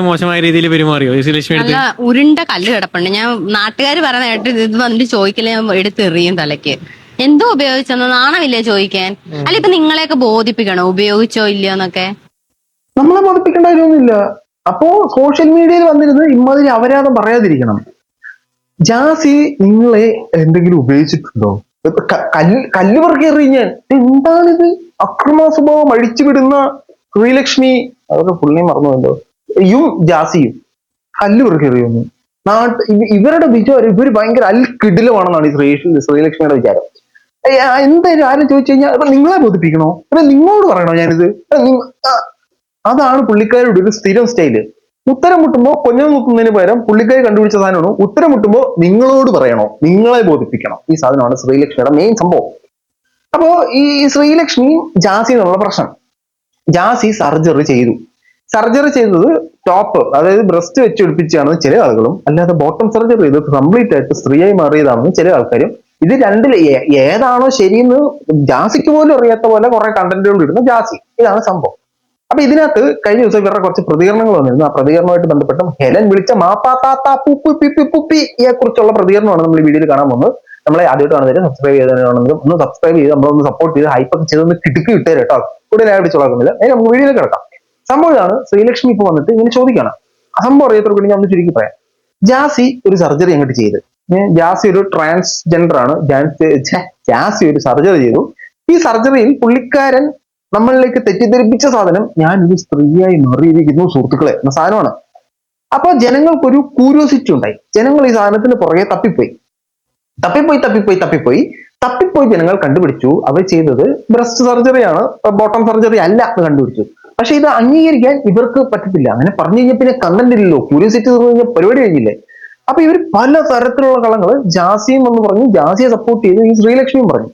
മോശമായ രീതിയിൽ പെരുമാറിയോ? ശ്രീലക്ഷ്മി എടുത്ത്? നല്ല ഉരുണ്ട കല്ല് കിടപ്പുണ്ട്. ഞാൻ നാട്ടുകാർ പറയുന്ന കേട്ട് ഇത് വന്നിട്ട് ചോദിക്കലേ ഞാൻ എടുത്ത് എറിയും തലയ്ക്ക്. എന്തോ ഉപയോഗിച്ചെന്ന്? നാണമില്ലേ ചോദിക്കാൻ? അല്ല ഇപ്പൊ നിങ്ങളെയൊക്കെ ബോധിപ്പിക്കണോ? ഉപയോഗിച്ചോ ഇല്ലയോ എന്നൊക്കെ? നമ്മളെ ബോധിപ്പിക്കേണ്ട കാര്യമൊന്നുമില്ല. അപ്പോ സോഷ്യൽ മീഡിയയിൽ വന്നിരുന്ന് ഇമ്മാതിരി അവരാതും പറയാതിരിക്കണം. ജാസി നിങ്ങളെ എന്തെങ്കിലും ഉപയോഗിച്ചിട്ടുണ്ടോ? ക- കല്ല് കല്ല് പറക്കി എറിഞ്ഞാൻ എന്താണിത്? അക്രമ സ്വഭാവം അഴിച്ചുവിടുന്ന ശ്രീലക്ഷ്മി. അവരുടെ പുള്ളിയും മറന്നുവല്ലോ യും ജാസിയും കല്ല് പെറുക്കി എറിയുന്നു. നാട്ട് ഇവ- ഇവരുടെ വിചാരം ഇവർ ഭയങ്കര അൽ കിടിലമാണെന്നാണ് ഈ ശ്രീ ശ്രീലക്ഷ്മിയുടെ വിചാരം. എന്തായാലും ആരും ചോദിച്ചു കഴിഞ്ഞാൽ അപ്പൊ നിങ്ങളെ ബോധിപ്പിക്കണോ? അപ്പൊ നിങ്ങളോട് പറയണോ ഞാനിത്? അതാണ് പുള്ളിക്കാരുടെ ഒരു സ്ഥിരം സ്റ്റൈൽ. ഉത്തരം മുട്ടുമ്പോൾ കൊഞ്ഞം മുട്ടുന്നതിന് പകരം പുള്ളിക്കാരി കണ്ടുപിടിച്ച സാധനമാണ് ഉത്തരം മുട്ടുമ്പോൾ നിങ്ങളോട് പറയണോ? നിങ്ങളെ ബോധിപ്പിക്കണം. ഈ സാധനമാണ് ശ്രീലക്ഷ്മിയുടെ മെയിൻ സംഭവം. അപ്പോ ഈ ശ്രീലക്ഷ്മി ജാസി എന്നുള്ള പ്രശ്നം. ജാസി സർജറി ചെയ്തു. സർജറി ചെയ്തത് ടോപ്പ് അതായത് ബ്രസ്റ്റ് വെച്ച് പിടിപ്പിച്ചാണ് ചില ആളുകളും. അല്ലാതെ ബോട്ടം സർജറി ചെയ്ത് കംപ്ലീറ്റ് ആയിട്ട് സ്ത്രീയായി മാറിയതാണെന്ന് ചില ആൾക്കാരും. ഇത് രണ്ടിൽ ഏതാണോ ശരിയെന്ന് ജാസിക്ക് പോലും അറിയാത്ത പോലെ കുറെ കണ്ടന്റുകൾ ഇടുന്ന ജാസി. ഇതാണ് സംഭവം. അപ്പൊ ഇതിനകത്ത് കഴിഞ്ഞ ദിവസം ഇവരുടെ കുറച്ച് പ്രതികരണങ്ങൾ വന്നിരുന്നു. ആ പ്രതികരണമായിട്ട് ബന്ധപ്പെട്ട് ഹെലൻ വിളിച്ച മാപ്പാത്താത്ത പുപ്പി പിപ്പി പുപ്പിയെ കുറിച്ചുള്ള പ്രതികരണമാണ് നമ്മൾ ഈ വീഡിയോയിൽ കാണാൻ പോകുന്നത്. നമ്മളെ ആദ്യമായിട്ട് കാണുന്നവര് സബ്സ്ക്രൈബ് ചെയ്തവരാണെങ്കിലും ഒന്ന് സബ്സ്ക്രൈബ് ചെയ്ത് നമ്മളൊന്ന് സപ്പോർട്ട് ചെയ്ത് ഹൈപ്പൊക്കെ ചെയ്തൊന്ന് കിടുക്കി ഇട്ടേ കേട്ടോ. ചോദിക്കുന്നില്ല അതിന് നമുക്ക് വീഡിയോയിൽ കിടക്കാം. സംഭവം ശ്രീലക്ഷ്മി ഇപ്പൊ വന്നിട്ട് ഇങ്ങനെ ചോദിക്കണം സംഭവം അറിയാത്തവർക്ക് ഞാൻ ഒന്ന് ചുരുക്കി പറയാം. ജാസി ഒരു സർജറി അങ്ങോട്ട് ചെയ്ത്. ജാസി ഒരു ട്രാൻസ്ജെൻഡർ ആണ്. ജാസി ഒരു സർജറി ചെയ്തു. ഈ സർജറിയിൽ പുള്ളിക്കാരൻ നമ്മളിലേക്ക് തെറ്റിദ്ധരിപ്പിച്ച സാധനം ഞാൻ ഒരു സ്ത്രീയായി മാറിയിരിക്കുന്നു സുഹൃത്തുക്കളെ എന്ന സാധനമാണ്. അപ്പൊ ജനങ്ങൾക്കൊരു ക്യൂരിയോസിറ്റി ഉണ്ടായി. ജനങ്ങൾ ഈ സാധനത്തിന് പുറകെ തപ്പിപ്പോയി. തപ്പിപ്പോയി തപ്പിപ്പോയി തപ്പിപ്പോയി. തപ്പിപ്പോയി ജനങ്ങൾ കണ്ടുപിടിച്ചു. അവർ ചെയ്തത് ബ്രസ്റ്റ് സർജറിയാണ്. ബോട്ടം സർജറി അല്ല എന്ന് കണ്ടുപിടിച്ചു. പക്ഷെ ഇത് അംഗീകരിക്കാൻ ഇവർക്ക് പറ്റത്തില്ല. അങ്ങനെ പറഞ്ഞു കഴിഞ്ഞാൽ പിന്നെ കണ്ടന്റ് ഇല്ലല്ലോ. ക്യൂരിയോസിറ്റി കഴിഞ്ഞാൽ പരിപാടി കഴിഞ്ഞില്ലേ? അപ്പൊ ഇവർ പല തരത്തിലുള്ള കളങ്ങൾ ജാസിയും എന്ന് പറഞ്ഞു. ജാസിയെ സപ്പോർട്ട് ചെയ്തു. ഈ ശ്രീലക്ഷ്മിയും പറഞ്ഞു.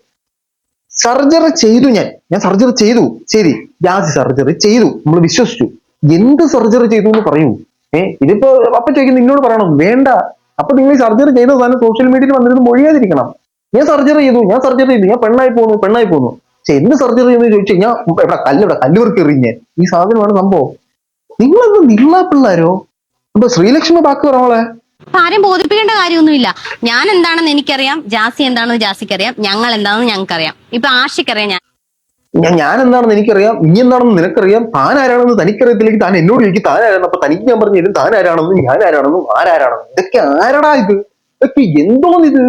സർജറി ചെയ്തു ഞാൻ. ഞാൻ സർജറി ചെയ്തു. ശരി. ജാസി സർജറി ചെയ്തു. നമ്മൾ വിശ്വസിച്ചു. എന്ത് സർജറി ചെയ്തു എന്ന് പറയൂ. ഏ ഇതിപ്പോ അപ്പൊ ചോദിക്കും നിന്നോട് പറയണം. വേണ്ട. അപ്പൊ നിങ്ങൾ ഈ സർജറി ചെയ്ത സാധനം സോഷ്യൽ മീഡിയയിൽ വന്നിരുന്ന് മൊഴിയാതിരിക്കണം. ഞാൻ സർജറി ചെയ്തു. ഞാൻ സർജറി ചെയ്തു. ഞാൻ പെണ്ണായി പോന്നു. പെണ്ണായി പോന്നു. എന്ത് സർജറി എന്ന് ചോദിച്ചു കഴിഞ്ഞാൽ ഇവിടെ കല്ല് വർക്ക് എറിഞ്ഞ്. ഈ സാധനമാണ് സംഭവം. നിങ്ങളെന്ത് നിള്ള പിള്ളേരോ അപ്പൊ ശ്രീലക്ഷ്മി ബാക്കി പറഞ്ഞോളെ ആരും ബോധിപ്പിക്കേണ്ട കാര്യമൊന്നുമില്ല. ഞാൻ എന്താണെന്ന് എനിക്കറിയാം ജാസി എന്താണെന്ന് ജാസിക്കറിയാം ഞങ്ങൾ എന്താണെന്ന് ഞങ്ങൾക്കറിയാം. ഇപ്പൊ ആഷിക്കറിയാം ഞാൻ. ഞാൻ ഞാൻ എന്താണെന്ന് എനിക്കറിയാം നീ എന്താണെന്ന് നിനക്കറിയാം താൻ ആരാണെന്ന് തനിക്കറിയത്തില്ലെങ്കിൽ താൻ എന്നോട് ചോദിക്കും താൻ ആരാണെന്ന്. അപ്പൊ തനിക്ക് ഞാൻ പറഞ്ഞു തരും താൻ ആരാണെന്ന് ഞാൻ ആരാണെന്നും ആരാരാണെന്നും. ഇതൊക്കെ ആരടാ ഇത്? ഇതൊക്കെ എന്തോന്ന് ഇത്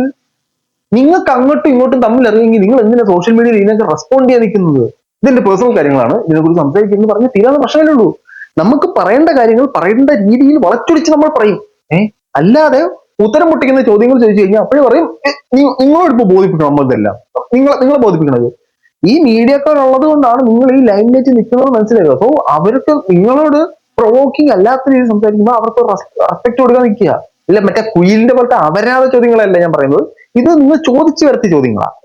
നിങ്ങൾക്ക് അങ്ങോട്ടും ഇങ്ങോട്ടും തമ്മിൽ അറിയെങ്കിൽ നിങ്ങൾ എന്തിനാ സോഷ്യൽ മീഡിയയിൽ ഇതിനൊക്കെ റെസ്പോണ്ട് ചെയ്യാൻ നിൽക്കുന്നത്? ഇതിന്റെ പേഴ്സണൽ കാര്യങ്ങളാണ്. ഇതിനെക്കുറിച്ച് സംസാരിക്കുന്നത് പറഞ്ഞ് തീരാതെ പ്രശ്നമേ ഉള്ളൂ. നമുക്ക് പറയേണ്ട കാര്യങ്ങൾ പറയേണ്ട രീതിയിൽ വളച്ചൊടിച്ച് നമ്മൾ പറയും. ഏഹ് അല്ലാതെ ഉത്തരം മുട്ടിക്കുന്ന ചോദ്യങ്ങൾ ചോദിച്ചു കഴിഞ്ഞാൽ അപ്പോഴും പറയും "ഏ, നി- നിങ്ങളോട് ഇപ്പൊ ബോധിപ്പിക്കണം നമ്മൾ ഇതെല്ലാം നിങ്ങളെ നിങ്ങളെ ബോധിപ്പിക്കണത്. ഈ മീഡിയക്കാർ ഉള്ളത് കൊണ്ടാണ് നിങ്ങൾ ഈ ലൈനിലേക്ക് നിൽക്കുന്നത് മനസ്സിലായത് അപ്പോൾ അവർക്ക് നിങ്ങളോട് പ്രൊവോക്കിംഗ് അല്ലാത്ത രീതിയിൽ സംസാരിക്കുമ്പോൾ അവർക്ക് റെസ്പെക്ട് കൊടുക്കാൻ നിൽക്കുക. ഇല്ല മറ്റേ കുയിലിന്റെ പോലത്തെ അപരാധ ചോദ്യങ്ങളല്ല ഞാൻ പറയുന്നത്. ഇത് നിങ്ങൾ ചോദിച്ചു വരുത്തിയ ചോദ്യങ്ങളാണ്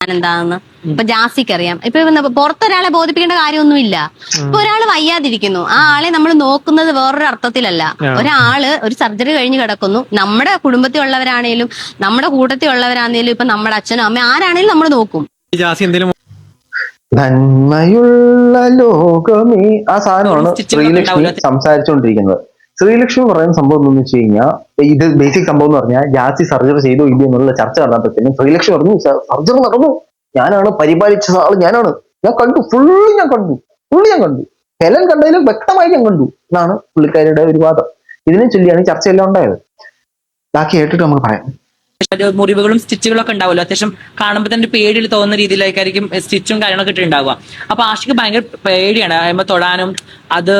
എന്താണെന്ന് ഇപ്പൊ ജാസിക്കറിയാം. ഇപ്പൊ പുറത്തൊരാളെ ബോധിപ്പിക്കേണ്ട കാര്യമൊന്നുമില്ല. ഇപ്പൊ ഒരാൾ വയ്യാതിരിക്കുന്നു. ആ ആളെ നമ്മൾ നോക്കുന്നത് വേറൊരു അർത്ഥത്തിലല്ല. ഒരാൾ ഒരു സർജറി കഴിഞ്ഞ് കിടക്കുന്നു. നമ്മുടെ കുടുംബത്തിൽ ഉള്ളവരാണേലും നമ്മുടെ കൂട്ടത്തിൽ ഉള്ളവരാണേലും ഇപ്പൊ നമ്മുടെ അച്ഛനും അമ്മ ആരാണേലും നമ്മൾ നോക്കും. ജാസി എന്തെങ്കിലും നന്മയുള്ള ലോകമേ ആ സാധനമാണ് ശ്രീലക്ഷ്മി സംസാരിച്ചുകൊണ്ടിരിക്കുന്നത് ശ്രീലക്ഷ്മി പറയുന്ന സംഭവം എന്താണെന്ന് വെച്ച് കഴിഞ്ഞാൽ ഇത് ബേസിക് സംഭവം എന്ന് പറഞ്ഞാൽ ജാസി സർജറി ചെയ്തോ ഇല്ലയോ എന്നുള്ള ചർച്ച നടന്നപ്പോഴത്തേനും ശ്രീലക്ഷ്മി പറഞ്ഞു സർജറി നടന്നു. ഞാനാണ് പരിപാലിച്ച ആൾ ഞാനാണ്. ഞാൻ കണ്ടു. ഫുള്ള് ഞാൻ കണ്ടു. ഫുള്ള് ഞാൻ കണ്ടു. ഹെലൻ കണ്ടതിലും വ്യക്തമായി ഞാൻ കണ്ടു. എന്നാണ് പുള്ളിക്കാരിയുടെ ഒരു വാദം. ഇതിനെ ചൊല്ലിയാണ് ചർച്ചയെല്ലാം ഉണ്ടായത്. ബാക്കി കേട്ടിട്ട് നമുക്ക് പറയാം. ഒരു മുറിവുകളും സ്റ്റിച്ചുകളും ഒക്കെ ഉണ്ടാവുമല്ലോ. അത്യാവശ്യം കാണുമ്പോൾ തന്നെ പേടിയിൽ തോന്നുന്ന രീതിയിലേക്കായിരിക്കും സ്റ്റിച്ചും കാര്യങ്ങളൊക്കെ ഇട്ടുണ്ടാവുക അപ്പൊ ആഷിക്ക് ഭയങ്കര പേടിയാണ്. അതായത് തൊടാനും അത്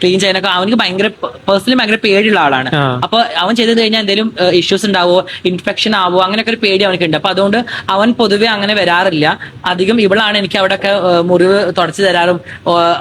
ക്ലീൻ ചെയ്യാനൊക്കെ അവനിക്ക് ഭയങ്കര പേഴ്സണലി ഭയങ്കര പേടിയുള്ള ആളാണ്. അപ്പൊ അവൻ ചെയ്ത് കഴിഞ്ഞാൽ എന്തെങ്കിലും ഇഷ്യൂസ് ഉണ്ടാവോ ഇൻഫെക്ഷൻ ആവോ അങ്ങനെയൊക്കെ ഒരു പേടി അവനക്ക് ഉണ്ട് അപ്പൊ അതുകൊണ്ട് അവൻ പൊതുവെ അങ്ങനെ വരാറില്ല. അധികം ഇവളാണ് എനിക്ക് അവിടെയൊക്കെ ഒക്കെ മുറിവ് തുടച്ചു തരാറും.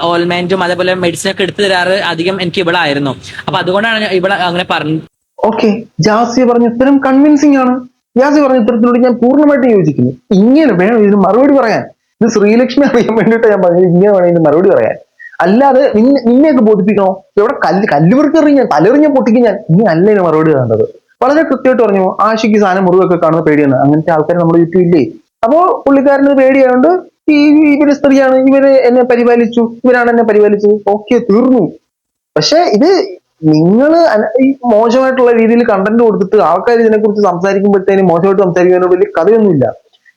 ഓൾമെന്റും അതേപോലെ മെഡിസിൻ ഒക്കെ എടുത്തു തരാറ് അധികം എനിക്ക് ഇവളായിരുന്നു. അപ്പൊ അതുകൊണ്ടാണ് ഇവിടെ ഇവളെ അങ്ങനെ പറഞ്ഞു ഓക്കെ ജാസി പറഞ്ഞ ഉത്തരം കൺവിൻസിങ് ആണ്. ജാസി പറഞ്ഞ ഉത്തരത്തിനോട് ഞാൻ പൂർണമായിട്ടും യോജിക്കുന്നു. ഇങ്ങനെ വേണം ഇതിന് മറുപടി പറയാൻ. ഇത് ശ്രീലക്ഷ്മി അറിയാൻ വേണ്ടിയിട്ട് ഞാൻ പറഞ്ഞു ഇങ്ങനെ വേണം ഇതിന് മറുപടി പറയാൻ. അല്ലാതെ നിന്നെ നിന്നെയൊക്കെ ബോധിപ്പിക്കണോ? ഇവിടെ കല്ല് കല്ലുവർക്ക് എറിഞ്ഞാൽ തലെറിഞ്ഞ പൊട്ടിക്ക് ഞാൻ. ഇനി അല്ല ഇതിന് മറുപടി വേണ്ടത് വളരെ കൃത്യമായിട്ട് പറഞ്ഞു ആശയ്ക്ക് സാധനം മുറിവൊക്കെ കാണുന്ന പേടിയാണ്. അങ്ങനത്തെ ആൾക്കാർ നമ്മുടെ ചുറ്റും ഇല്ലേ? അപ്പോ പുള്ളിക്കാരന് പേടിയായതുകൊണ്ട് ഈ ഇവർ സ്ത്രീയാണ് ഇവർ എന്നെ പരിപാലിച്ചു ഇവരാണ് എന്നെ പരിപാലിച്ചത്. ഓക്കെ തീർന്നു. പക്ഷെ ഇത് നിങ്ങൾ ഈ മോശമായിട്ടുള്ള രീതിയിൽ കണ്ടന്റ് കൊടുത്തിട്ട് ആൾക്കാർ ഇതിനെക്കുറിച്ച് സംസാരിക്കുമ്പോഴത്തേനും മോശമായിട്ട് സംസാരിക്കുന്നതിനോട് വലിയ കഥയൊന്നുമില്ല.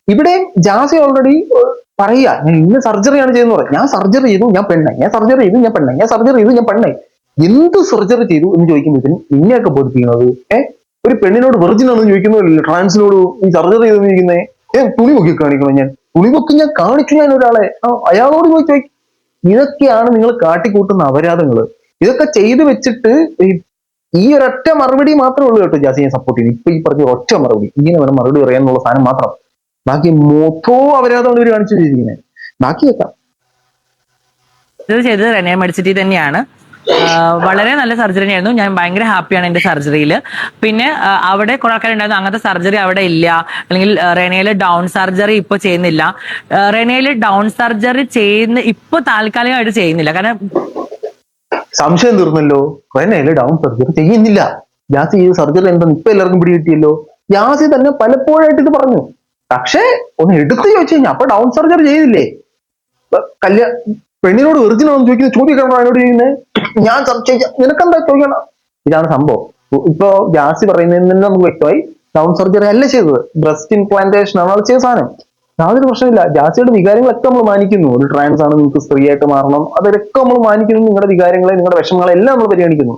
ഇവിടെ ജാസി ഓൾറെഡി പറയുക ഞാൻ ഇന്ന സർജറിയാണ് ചെയ്യുന്നത് പറയാം. ഞാൻ സർജറി ചെയ്തു ഞാൻ പെണ്ണായി. ഞാൻ സർജറി ചെയ്തു ഞാൻ പെണ്ണായി. ഞാൻ സർജറി ചെയ്തു ഞാൻ പെണ്ണായി. എന്ത് സർജറി ചെയ്തു എന്ന് ചോദിക്കുമ്പോഴത്തേനും നിന്നെയൊക്കെ ബോധിപ്പിക്കുന്നത് ഏഹ് ഒരു പെണ്ണിനോട് വെർജിൻ ആണെന്ന് ചോദിക്കുന്നില്ല ട്രാൻസിനോട് ഈ സർജറി ചെയ്തെന്ന് ചോദിക്കുന്നത് ഏഹ് തുണി പൊക്കി കാണിക്കണം ഞാൻ? തുണി പൊക്കി ഞാൻ കാണിച്ചു ഞാൻ ഒരാളെ. അയാളോട് ചോദിക്കും ഇതൊക്കെയാണ് നിങ്ങൾ കാട്ടിക്കൂട്ടുന്ന അപരാധങ്ങൾ ഇതൊക്കെ ചെയ്തു വെച്ചിട്ട് ഈ- ഒരൊറ്റ മറുപടി മാത്രമേ ഉള്ളൂ കേട്ടോ ജാസിയെ സപ്പോർട്ട് ചെയ്യുന്നു ഇപ്പൊ ഈ പറഞ്ഞ ഒറ്റ മറുപടി. ഇങ്ങനെ വേണം മറുപടി പറയാനുള്ള സാധനം മാത്രം. ബാക്കി മൊത്തവും അവരാതാണ് ഇവർ കാണിച്ചു വെച്ചിരിക്കുന്നത്. ബാക്കി വെക്കാം ചെയ്തത് റെനെ മെഡിസിറ്റി തന്നെയാണ്. വളരെ നല്ല സർജറി ആയിരുന്നു. ഞാൻ ഭയങ്കര ഹാപ്പിയാണ് എന്റെ സർജറിയിൽ പിന്നെ അവിടെ കുറെ ആൾക്കാരുണ്ടായിരുന്നു. അങ്ങനത്തെ സർജറി അവിടെ ഇല്ല. അല്ലെങ്കിൽ റെനയിൽ ഡൗൺ സർജറി ഇപ്പൊ ചെയ്യുന്നില്ല. റെനയിൽ ഡൗൺ സർജറി ചെയ്യുന്ന ഇപ്പൊ താൽക്കാലികമായിട്ട് ചെയ്യുന്നില്ല. കാരണം സംശയം തീർന്നല്ലോ. റെനയിൽ ഡൗൺ സർജറി ചെയ്യുന്നില്ല. ജാസി ചെയ്ത സർജറി എന്താ ഇപ്പൊ എല്ലാവർക്കും പിടികിട്ടിയല്ലോ. ജാസി തന്നെ പലപ്പോഴായിട്ട് ഇത് പറഞ്ഞു. പക്ഷേ ഒന്ന് എടുത്തു ചോദിച്ചു കഴിഞ്ഞാൽ അപ്പൊ ഡൗൺ സർജറി ചെയ്തില്ലേ? കല്യാ പെണ്ണിനോട് വെറുതെ ചോദിക്കുന്നത് ചോദിക്കണം അതിനോട് ചെയ്യുന്നത് ഞാൻ സംശയിച്ച നിനക്കെന്താ ചോദിക്കണം? ഇതാണ് സംഭവം. ഇപ്പൊ ജാസി പറയുന്നതിൽ നിന്ന് നമുക്ക് വ്യക്തമായി ഡൗൺ സർജറി അല്ല ചെയ്തത്. ബ്രസ്റ്റ് ഇംപ്ലാന്റേഷൻ ആണ് അത് ചെയ്ത സാധനം. യാതൊരു പ്രശ്നമില്ല. ജാസിയുടെ വികാരങ്ങളൊക്കെ നമ്മൾ മാനിക്കുന്നു. ഒരു ട്രാൻസ് ആണ് നിങ്ങൾക്ക് സ്ത്രീയായിട്ട് മാറണം. അതൊക്കെ നമ്മൾ മാനിക്കുന്നു. നിങ്ങളുടെ വികാരങ്ങളെ നിങ്ങളുടെ വിഷമങ്ങളെ എല്ലാം നമ്മൾ പരിഗണിക്കുന്നു.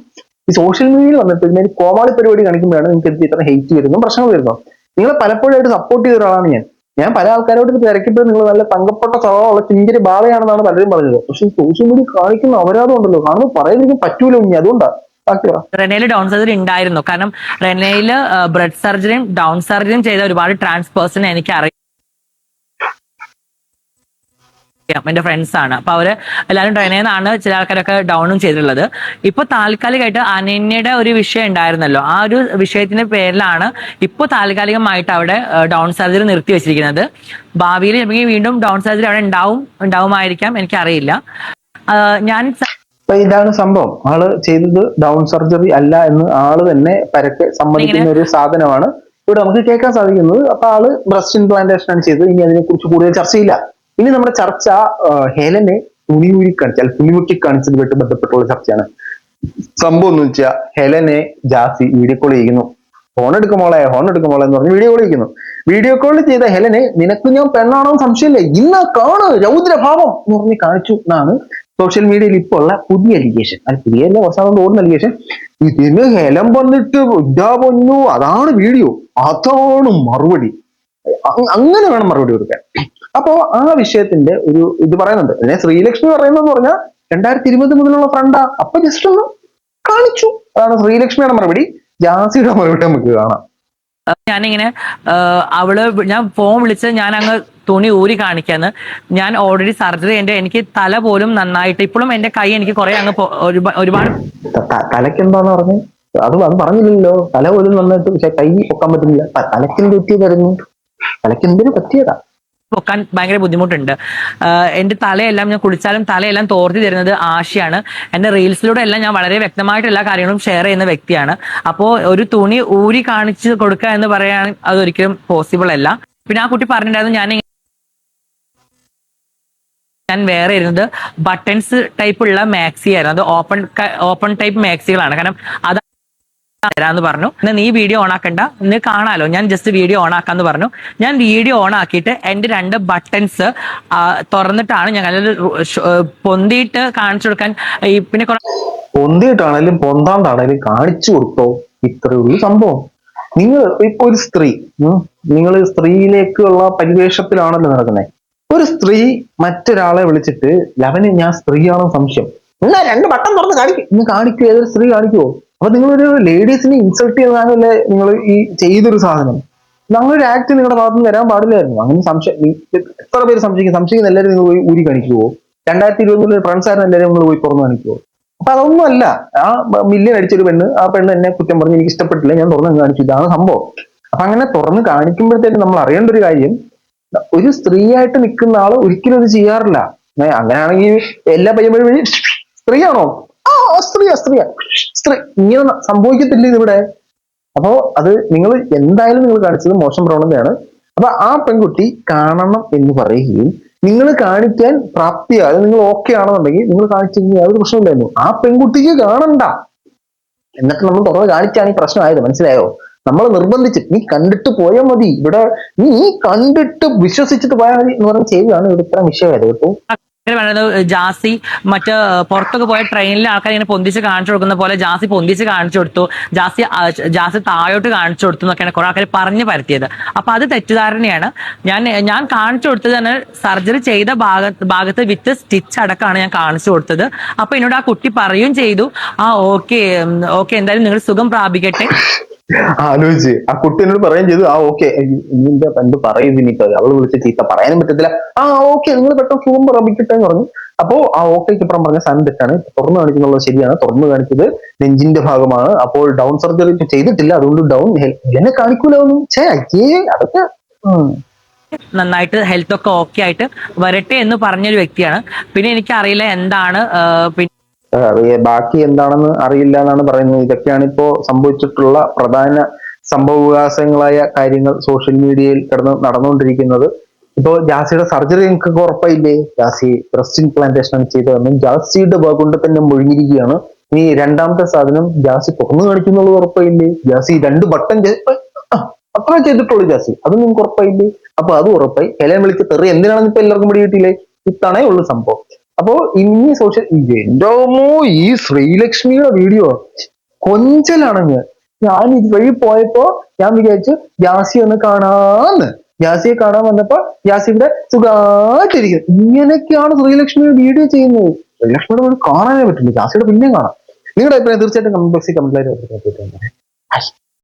ഈ സോഷ്യൽ മീഡിയയിൽ വന്നിട്ട് ഇതിനെ കോമാളി പരിപാടി കാണിക്കുമ്പോഴാണ് നിങ്ങൾക്ക് എന്ത് ഇത്ര ഹെയ്റ്റ് വരുന്നു പ്രശ്നങ്ങൾ വരുന്നു നിങ്ങളെ പലപ്പോഴായിട്ട് സപ്പോർട്ട് ചെയ്ത ഒരാളാണ് ഞാൻ. ഞാൻ പല ആൾക്കാരോട് ഇത് നിങ്ങൾ നല്ല തങ്കപ്പെട്ട സ്വഭാവമുള്ള ചിഞ്ചിരി ബാധയാണെന്നാണ് പലരും പറഞ്ഞത്. പക്ഷെ സോഷ്യൽ മീഡിയ കാണിക്കുന്ന അപരാധം ഉണ്ടല്ലോ. കാണുമ്പോൾ പറയാതിരിക്കും പറ്റൂല ഇനി അതുകൊണ്ടാണ് റെനയിൽ ഡൗൺ സർജറി ഉണ്ടായിരുന്നു. കാരണം റെനയിൽ ബ്രെഡ് സർജറിയും ഡൗൺ സർജറിയും ചെയ്ത ഒരുപാട് ട്രാൻസ് പേഴ്സൺ എനിക്ക് അറിയാം എന്റെ ഫ്രണ്ട്സ് ആണ്. അപ്പൊ അവർ എല്ലാവരും നിന്നാണ് ചില ആൾക്കാരൊക്കെ ഡൗണും ചെയ്തിട്ടുള്ളത്. ഇപ്പൊ താൽക്കാലികമായിട്ട് അനന്യയുടെ ഒരു വിഷയം ഉണ്ടായിരുന്നല്ലോ. ആ ഒരു വിഷയത്തിന്റെ പേരിലാണ് ഇപ്പൊ താൽക്കാലികമായിട്ട് അവിടെ ഡൗൺ സർജറി നിർത്തി വെച്ചിരിക്കുന്നത്. ഭാവിയിൽ അല്ലെങ്കിൽ വീണ്ടും ഡൗൺ സർജറി അവിടെ ഉണ്ടാവും ഉണ്ടാവുമായിരിക്കാം. എനിക്കറിയില്ല. ഞാൻ അപ്പൊ ഇതാണ് സംഭവം. ആൾ ചെയ്തത് ഡൗൺ സർജറി അല്ല എന്ന് ആൾ തന്നെ പരക്കെ സമ്മതിക്കുന്ന ഒരു സാധനമാണ്. ഇവിടെ നമുക്ക് കേൾക്കാൻ സാധിക്കുന്നത്. അപ്പൊ ആൾ ബ്രസ്റ്റ് ഇംപ്ലാന്റേഷൻ ആണ് ചെയ്തത്. ഇനി അതിനെ കുറിച്ച് കൂടുതൽ ചർച്ചയില്ല. ഇനി നമ്മുടെ ചർച്ച ഹെലനെ തുണിയൂരി കാണിച്ചാൽ തുണിമുട്ടി കാണിച്ചതുമായിട്ട് ബന്ധപ്പെട്ടുള്ള ചർച്ചയാണ്. സംഭവം എന്ന് വെച്ചാൽ ഹെലനെ ജാസി വീഡിയോ കോൾ ചെയ്യുന്നു. ഫോൺ എടുക്കുമ്പോളെ ഫോൺ എടുക്കുമ്പോളെ എന്ന് പറഞ്ഞ് വീഡിയോ കോൾ ചെയ്യുന്നു. വീഡിയോ കോൾ ചെയ്ത ഹെലനെ നിനക്ക് ഞാൻ പെണ്ണാണോ സംശയമില്ല. ഇന്ന് കാണു രൗദ്രഭാവം എന്ന് പറഞ്ഞ് കാണിച്ചു എന്നാണ് സോഷ്യൽ മീഡിയയിൽ ഇപ്പോൾ ഉള്ള പുതിയ അലിഗേഷൻ അത് പുതിയ കുറച്ചാണെന്ന് തോന്നുന്ന അലിഗേഷൻ ഇതിന് ഹെലം വന്നിട്ട് ഇതാ പൊന്നു അതാണ് വീഡിയോ അതാണ് മറുപടി. അങ്ങനെ വേണം മറുപടി കൊടുക്കാൻ. അപ്പോ ആ വിഷയത്തിന്റെ ഒരു ഇത് പറയുന്നുണ്ട്. പിന്നെ ശ്രീലക്ഷ്മി പറയുന്നതെന്ന് പറഞ്ഞാൽ രണ്ടായിരത്തി ഇരുപത് മുതലുള്ള ഫ്രണ്ടാ അപ്പൊ ജസ്റ്റ് ഒന്ന് കാണിച്ചു. അതാണ് ശ്രീലക്ഷ്മിയുടെ മറുപടി. ജാസിയുടെ മറുപടി നമുക്ക് കാണാം. ഞാനിങ്ങനെ അവൾ ഞാൻ ഫോൺ വിളിച്ച് ഞാൻ അങ്ങ് തുണി ഊരി കാണിക്കാന്ന്. ഞാൻ ഓൾറെഡി സർജറി എന്റെ എനിക്ക് തല പോലും നന്നായിട്ട് ഇപ്പോഴും എന്റെ കൈ എനിക്ക് കുറെ അങ്ങ് ഒരുപാട് ത- ത- എന്താന്ന് പറഞ്ഞു? അത് അത് പറഞ്ഞില്ലല്ലോ. തല പോലും നന്നായിട്ട് പക്ഷെ കൈ പൊക്കാൻ പറ്റുന്നില്ല. തലക്കെന്ത് പറ്റിയതായിരുന്നു? തലക്കെന്തിനു പറ്റിയതാ? പൊക്കാൻ ഭയങ്കര ബുദ്ധിമുട്ടുണ്ട്. എന്റെ തലയെല്ലാം ഞാൻ കുളിച്ചാലും തലയെല്ലാം തോർത്തി തരുന്നത് ആശയാണ്. എന്റെ റീൽസിലൂടെ എല്ലാം ഞാൻ വളരെ വ്യക്തമായിട്ട് എല്ലാ കാര്യങ്ങളും ഷെയർ ചെയ്യുന്ന വ്യക്തിയാണ്. അപ്പോ ഒരു തുണി ഊരി കാണിച്ച് കൊടുക്കുക എന്ന് പറയാൻ അതൊരിക്കലും പോസിബിൾ അല്ല. പിന്നെ ആ കുട്ടി പറഞ്ഞിട്ടുണ്ടായിരുന്നു ഞാൻ ഞാൻ വേറെ ഇരുന്നത് ബട്ടൺസ് ടൈപ്പ് ഉള്ള മാക്സി ആയിരുന്നു. അത് ഓപ്പൺ ഓപ്പൺ ടൈപ്പ് മാക്സികളാണ് കാരണം അത് തരാന്ന് പറഞ്ഞു. എന്നാൽ നീ വീഡിയോ ഓൺ ആക്കണ്ട. നീ കാണാലോ. ഞാൻ ജസ്റ്റ് വീഡിയോ ഓൺ ആക്കാന്ന് പറഞ്ഞു. ഞാൻ വീഡിയോ ഓൺ ആക്കിയിട്ട് എന്റെ രണ്ട് ബട്ടൺസ് തുറന്നിട്ടാണ് ഞാൻ പൊന്തിയിട്ട് കാണിച്ചു കൊടുക്കാൻ. പിന്നെ പൊന്തിയിട്ടാണേലും പൊന്താണ്ടാണേലും കാണിച്ചു കൊടുത്തോ. ഇത്രയേ ഉള്ളൂ സംഭവം. നിങ്ങൾ ഇപ്പൊ ഒരു സ്ത്രീ നിങ്ങൾ സ്ത്രീയിലേക്കുള്ള പരിവേഷത്തിലാണല്ലോ നടക്കുന്നത് ഒരു സ്ത്രീ മറ്റൊരാളെ വിളിച്ചിട്ട് ലവന് ഞാൻ സ്ത്രീയാണോ? സംശയം. എന്നാ രണ്ട് ബട്ടൺ തുറന്ന് കാണിക്കും ഇന്ന് കാണിക്കൂ ഏതൊരു സ്ത്രീ കാണിക്കുമോ അപ്പൊ നിങ്ങളൊരു ലേഡീസിനെ ഇൻസൾട്ട് ചെയ്യുന്നതാണല്ലേ നിങ്ങൾ ഈ ചെയ്തൊരു സാധനം? ഒരു ആക്ട് നിങ്ങളുടെ ഭാഗത്ത് നിന്ന് വരാൻ പാടില്ലായിരുന്നു. അങ്ങനെ സംശയം എത്ര പേര് സംശയിക്കും? സംശയിക്കുന്ന എല്ലാവരും നിങ്ങൾ പോയി ഊരി കാണിക്കുവോ? രണ്ടായിരത്തി ഇരുപതിൽ ഫ്രണ്ട്സ് ആയിരുന്നു എല്ലാവരും നിങ്ങൾ പോയി തുറന്നു കാണിക്കുവോ? അപ്പൊ അതൊന്നും അല്ല. ആ മില്യൻ അടിച്ചൊരു പെണ്ണ് ആ പെണ്ണ് എന്നെ കുറ്റം പറഞ്ഞ് എനിക്ക് ഇഷ്ടപ്പെട്ടില്ല ഞാൻ തുറന്നു കാണിച്ചു. ഇതാണ് സംഭവം. അപ്പൊ അങ്ങനെ തുറന്ന് കാണിക്കുമ്പോഴത്തേക്കും നമ്മൾ അറിയേണ്ട ഒരു കാര്യം ഒരു സ്ത്രീയായിട്ട് നിൽക്കുന്ന ആൾ ഒരിക്കലും അത് ചെയ്യാറില്ല. അങ്ങനെയാണെങ്കിൽ എല്ലാ പയ്യന്മാരും സ്ത്രീയാണോ? ആ സ്ത്രീയാ സ്ത്രീയാ. സ്ത്രീ ഇങ്ങനെ സംഭവിക്കത്തില്ല ഇതിവിടെ? അപ്പോ അത് നിങ്ങൾ എന്തായാലും നിങ്ങൾ കാണിച്ചത് മോശം പ്രവണതയാണ്. അപ്പൊ ആ പെൺകുട്ടി കാണണം എന്ന് പറയുകയും നിങ്ങൾ കാണിക്കാൻ പ്രാപ്തിയായാലും നിങ്ങൾ ഓക്കെ ആണെന്നുണ്ടെങ്കിൽ നിങ്ങൾ കാണിച്ചെങ്കിൽ യാതൊരു പ്രശ്നമില്ലായിരുന്നു ആ പെൺകുട്ടിക്ക് കാണണ്ട. എന്നിട്ട് നമ്മൾ തുറന്ന് കാണിച്ചാണ് ഈ പ്രശ്നമായത് മനസ്സിലായോ? നമ്മൾ നിർബന്ധിച്ച് നീ കണ്ടിട്ട് പോയാൽ മതി. ഇവിടെ നീ കണ്ടിട്ട് വിശ്വസിച്ചിട്ട് പോയാൽ മതി എന്ന് പറഞ്ഞ ചെയ്താണ് ഇവിടെ ഇത്ര വിഷയമായത് കേട്ടോ. ഇങ്ങനെ പറയുന്നത് ജാസി മറ്റ് പുറത്തൊക്കെ പോയ ട്രെയിനിൽ ആൾക്കാർ ഇങ്ങനെ പൊന്തിച്ച് കാണിച്ചു കൊടുക്കുന്ന പോലെ ജാസി പൊന്തിച്ച് കാണിച്ചു കൊടുത്തു. ജാസി ജാസി താഴോട്ട് കാണിച്ചു കൊടുത്തു എന്നൊക്കെയാണ് കുറെ ആൾക്കാർ പറഞ്ഞു പരത്തിയത്. അപ്പൊ അത് തെറ്റിദ്ധാരണയാണ്. ഞാൻ ഞാൻ കാണിച്ചു കൊടുത്തത് തന്നെ സർജറി ചെയ്ത ഭാഗ ഭാഗത്ത് വിത്ത് സ്റ്റിച്ച് അടക്കമാണ് ഞാൻ കാണിച്ചു കൊടുത്തത്. അപ്പൊ എന്നോട് ആ കുട്ടി പറയുകയും ചെയ്തു. ആ ഓക്കെ ഓക്കെ എന്തായാലും നിങ്ങൾ സുഖം പ്രാപിക്കട്ടെ. ആലോചിച്ച്. ആ കുട്ടി എന്നോട് പറയുകയും ചെയ്തു ആ ഓക്കെ നിന്റെ പണ്ട് പറയുന്നു ഇനിയിപ്പോ. അവൾ വിളിച്ച് ചീത്ത പറയാനും പറ്റത്തില്ല. ആ ഓക്കെ നിങ്ങൾ പെട്ടെന്ന് സുഖം പ്രാപിക്കട്ടെ എന്ന് പറഞ്ഞു. അപ്പോ ആ ഓക്കേക്ക് ഇപ്പുറം പറഞ്ഞ സാധനം തെറ്റാണ്. തുറന്നു കാണിക്കുന്നുള്ളത് ശരിയാണ്. തുറന്നു കാണിച്ചത് നെഞ്ചിന്റെ ഭാഗമാണ്. അപ്പോൾ ഡൗൺ സർജറി ചെയ്തിട്ടില്ല. അതുകൊണ്ട് ഡൗൺ എന്നെ കാണിക്കൂല ചേ അയ്യേ അതൊക്കെ നന്നായിട്ട് ഹെൽത്ത് ഒക്കെ ഓക്കെ ആയിട്ട് വരട്ടെ എന്ന് പറഞ്ഞൊരു വ്യക്തിയാണ്. പിന്നെ എനിക്കറിയില്ല എന്താണ് പിന്നെ ബാക്കി എന്താണെന്ന് അറിയില്ല എന്നാണ് പറയുന്നത്. ഇതൊക്കെയാണ് ഇപ്പോ സംഭവിച്ചിട്ടുള്ള പ്രധാന സംഭവവികാസങ്ങളായ കാര്യങ്ങൾ സോഷ്യൽ മീഡിയയിൽ കിടന്ന് നടന്നുകൊണ്ടിരിക്കുന്നത്. ഇപ്പോ ജാസിയുടെ സർജറി നിങ്ങൾക്ക് ഉറപ്പായില്ലേ? ജാസി ബ്രസ്റ്റ് ഇംപ്ലാന്റേഷൻ ചെയ്തതെന്നും ജാസിയുടെ കൊണ്ട് തന്നെ മുഴുകിയിരിക്കുകയാണ്. ഇനി രണ്ടാമത്തെ സാധനം ജാസി തുറന്നു കാണിക്കുന്നുള്ളത് ഉറപ്പായില്ലേ? ജാസി രണ്ട് ബട്ടൺ അത്ര ചെയ്തിട്ടുള്ളൂ ജാസി. അത് നിങ്ങൾക്ക് ഉറപ്പായില്ലേ അപ്പൊ അത് ഉറപ്പായി. എല്ലാം വിളിച്ച് തെറി എന്തിനാണെന്ന് ഇപ്പൊ എല്ലാവർക്കും പിടി കിട്ടിയില്ലേ ഇത്തണേ ഉള്ളു സംഭവം. അപ്പോ ഇനി സോഷ്യൽ എന്തോമോ ഈ ശ്രീലക്ഷ്മിയുടെ വീഡിയോ കൊഞ്ചലാണെന്ന്. ഞാൻ ഇതുവഴി പോയപ്പോ ഞാൻ വിചാരിച്ചു ഗ്യാസി ഒന്ന് കാണാന്ന്. ഗ്യാസിയെ കാണാൻ വന്നപ്പോ ജാസി ഇവിടെ സുഖായിട്ടിരിക്കും ഇങ്ങനെയൊക്കെയാണ് ശ്രീലക്ഷ്മിയുടെ വീഡിയോ ചെയ്യുന്നത്. ശ്രീലക്ഷ്മിയുടെ കാണാനേ പറ്റില്ല. ഗ്യാസിയുടെ പിന്നെയും കാണാം. നിങ്ങളുടെ അഭിപ്രായം തീർച്ചയായിട്ടും കമന്റ് ബോക്സിൽ കമന്റ്